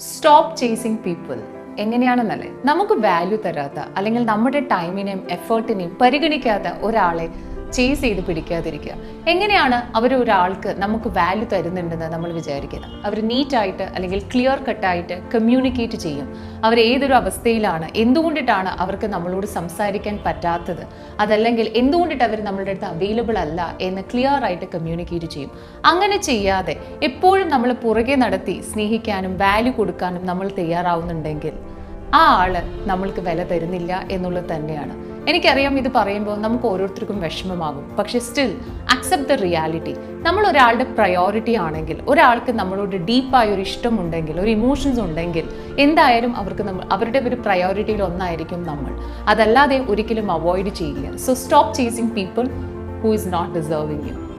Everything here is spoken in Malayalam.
Stop chasing people എങ്ങനെയാണെന്നല്ലേ? നമുക്ക് വാല്യൂ തരാത്ത അല്ലെങ്കിൽ നമ്മുടെ ടൈമിനെയും എഫേർട്ടിനെയും പരിഗണിക്കാത്ത ഒരാളെ ചേസ് ചെയ്ത് പിടിക്കാതിരിക്കുക. എങ്ങനെയാണ് അവർ ഒരാൾക്ക് നമുക്ക് വാല്യൂ തരുന്നുണ്ടെന്ന് നമ്മൾ വിചാരിക്കുന്നത്? അവർ നീറ്റായിട്ട് അല്ലെങ്കിൽ ക്ലിയർ കട്ടായിട്ട് കമ്മ്യൂണിക്കേറ്റ് ചെയ്യും. അവർ ഏതൊരു അവസ്ഥയിലാണ്? എന്തുകൊണ്ടിട്ടാണ് അവർക്ക് നമ്മളോട് സംസാരിക്കാൻ പറ്റാത്തത്? അതല്ലെങ്കിൽ എന്തുകൊണ്ടിട്ട് അവർ നമ്മളുടെ അടുത്ത് അവൈലബിൾ അല്ല എന്ന് ക്ലിയർ ആയിട്ട് കമ്മ്യൂണിക്കേറ്റ് ചെയ്യും. അങ്ങനെ ചെയ്യാതെ എപ്പോഴും നമ്മൾ പുറകെ നടത്തി സ്നേഹിക്കാനും വാല്യൂ കൊടുക്കാനും നമ്മൾ തയ്യാറാവുന്നുണ്ടെങ്കിൽ ആ ആൾ നമ്മൾക്ക് വില തരുന്നില്ല എന്നുള്ളത് തന്നെയാണ്. എനിക്കറിയാം ഇത് പറയുമ്പോൾ നമുക്ക് ഓരോരുത്തർക്കും വിഷമമാകും. പക്ഷെ സ്റ്റിൽ അക്സെപ്റ്റ് ദ റിയാലിറ്റി നമ്മൾ ഒരാളുടെ പ്രയോറിറ്റി ആണെങ്കിൽ ഒരാൾക്ക് നമ്മളോട് ഡീപ്പായ ഒരു ഇഷ്ടമുണ്ടെങ്കിൽ ഒരു ഇമോഷൻസ് ഉണ്ടെങ്കിൽ എന്തായാലും അവർക്ക് നമ്മൾ അവരുടെ ഒരു പ്രയോറിറ്റിയിൽ ഒന്നായിരിക്കും നമ്മൾ. അതല്ലാതെ ഒരിക്കലും അവോയ്ഡ് ചെയ്യുക. So stop chasing people who is not deserving you